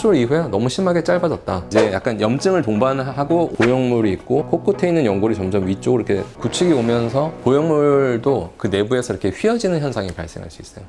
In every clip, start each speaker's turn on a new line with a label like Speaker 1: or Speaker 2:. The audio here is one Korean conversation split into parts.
Speaker 1: 수술 이후에 너무 심하게 짧아졌다. 이제 약간 염증을 동반하고 보형물이 있고 코끝에 있는 연골이 점점 위쪽으로 이렇게 굳히기 오면서 보형물도 그 내부에서 이렇게 휘어지는 현상이 발생할 수 있어요.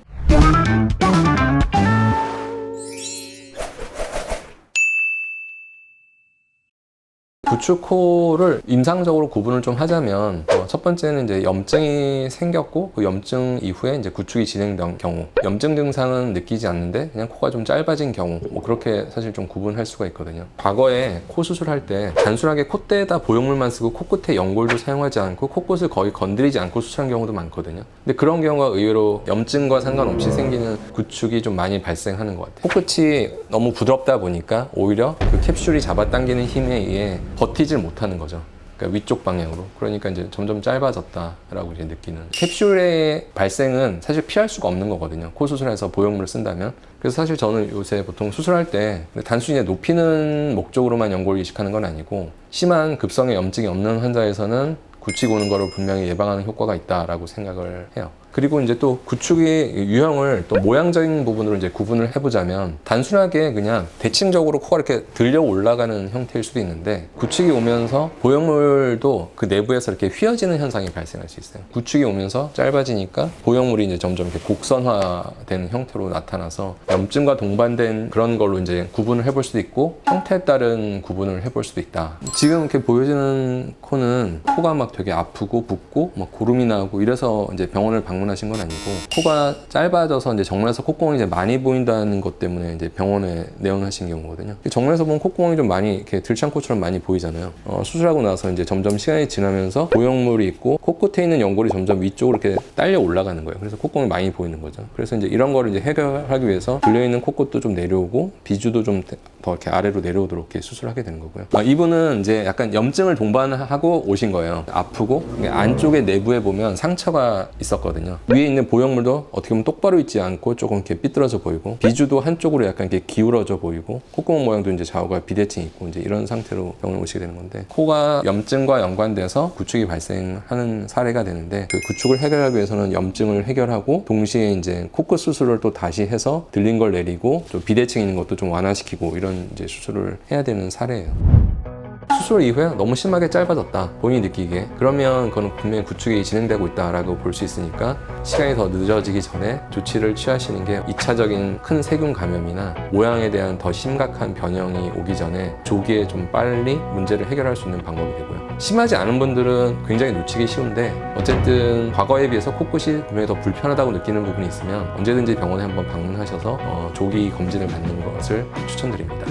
Speaker 1: 구축코를 임상적으로 구분을 좀 하자면 어, 첫 번째는 이제 염증이 생겼고 그 염증 이후에 이제 구축이 진행된 경우. 염증 증상은 느끼지 않는데 그냥 코가 좀 짧아진 경우. 뭐 그렇게 사실 좀 구분할 수가 있거든요. 과거에 코 수술할 때 단순하게 콧대에다 보형물만 쓰고 코끝에 연골도 사용하지 않고 코끝을 거의 건드리지 않고 수술한 경우도 많거든요. 근데 그런 경우가 의외로 염증과 상관없이 생기는 구축이 좀 많이 발생하는 것 같아요. 코끝이 너무 부드럽다 보니까 오히려 그 캡슐이 잡아당기는 힘에 의해 버티질 못하는 거죠. 그러니까 위쪽 방향으로. 그러니까 이제 점점 짧아졌다라고 이제 느끼는. 캡슐의 발생은 사실 피할 수가 없는 거거든요. 코 수술해서 보형물을 쓴다면. 그래서 사실 저는 요새 보통 수술할 때 단순히 높이는 목적으로만 연골을 이식하는 건 아니고 심한 급성의 염증이 없는 환자에서는 굳히고 오는 거를 분명히 예방하는 효과가 있다라고 생각을 해요. 그리고 이제 또 구축의 유형을 또 모양적인 부분으로 이제 구분을 해보자면 단순하게 그냥 대칭적으로 코가 이렇게 들려 올라가는 형태일 수도 있는데 구축이 오면서 보형물도 그 내부에서 이렇게 휘어지는 현상이 발생할 수 있어요. 구축이 오면서 짧아지니까 보형물이 이제 점점 이렇게 곡선화되는 형태로 나타나서 염증과 동반된 그런 걸로 이제 구분을 해볼 수도 있고 형태에 따른 구분을 해볼 수도 있다. 지금 이렇게 보여지는 코는 코가 막 되게 아프고 붓고 막 고름이 나고 이래서 이제 병원을 방문하신 건 아니고 코가 짧아져서 이제 정면에서 콧구멍이 이제 많이 보인다는 것 때문에 이제 병원에 내원하신 경우거든요. 정면에서 보면 콧구멍이 좀 많이 이렇게 들창코처럼 많이 보이잖아요. 어, 수술하고 나서 이제 점점 시간이 지나면서 보형물이 있고 코끝에 있는 연골이 점점 위쪽으로 이렇게 딸려 올라가는 거예요. 그래서 콧구멍이 많이 보이는 거죠. 그래서 이제 이런 거를 이제 해결하기 위해서 들려 있는 코끝도 좀 내려오고 비주도 좀 더 이렇게 아래로 내려오도록 이렇게 수술하게 되는 거고요. 아, 이분은 이제 약간 염증을 동반하고 오신 거예요. 아프고 이게 안쪽에 내부에 보면 상처가 있었거든요. 위에 있는 보형물도 어떻게 보면 똑바로 있지 않고 조금 이렇게 삐뚤어져 보이고 비주도 한쪽으로 약간 이렇게 기울어져 보이고 콧구멍 모양도 이제 좌우가 비대칭 있고 이제 이런 상태로 병원에 오시게 되는 건데 코가 염증과 연관돼서 구축이 발생하는 사례가 되는데 그 구축을 해결하기 위해서는 염증을 해결하고 동시에 이제 코끝 수술을 또 다시 해서 들린 걸 내리고 또 비대칭 있는 것도 좀 완화시키고 이런 이제 수술을 해야 되는 사례예요. 수술 이후에 너무 심하게 짧아졌다 본인이 느끼기에. 그러면 그건 분명히 구축이 진행되고 있다라고 볼 수 있으니까 시간이 더 늦어지기 전에 조치를 취하시는 게 2차적인 큰 세균 감염이나 모양에 대한 더 심각한 변형이 오기 전에 조기에 좀 빨리 문제를 해결할 수 있는 방법이 되고요. 심하지 않은 분들은 굉장히 놓치기 쉬운데 어쨌든 과거에 비해서 코끝이 분명히 더 불편하다고 느끼는 부분이 있으면 언제든지 병원에 한번 방문하셔서 어, 조기 검진을 받는 것을 추천드립니다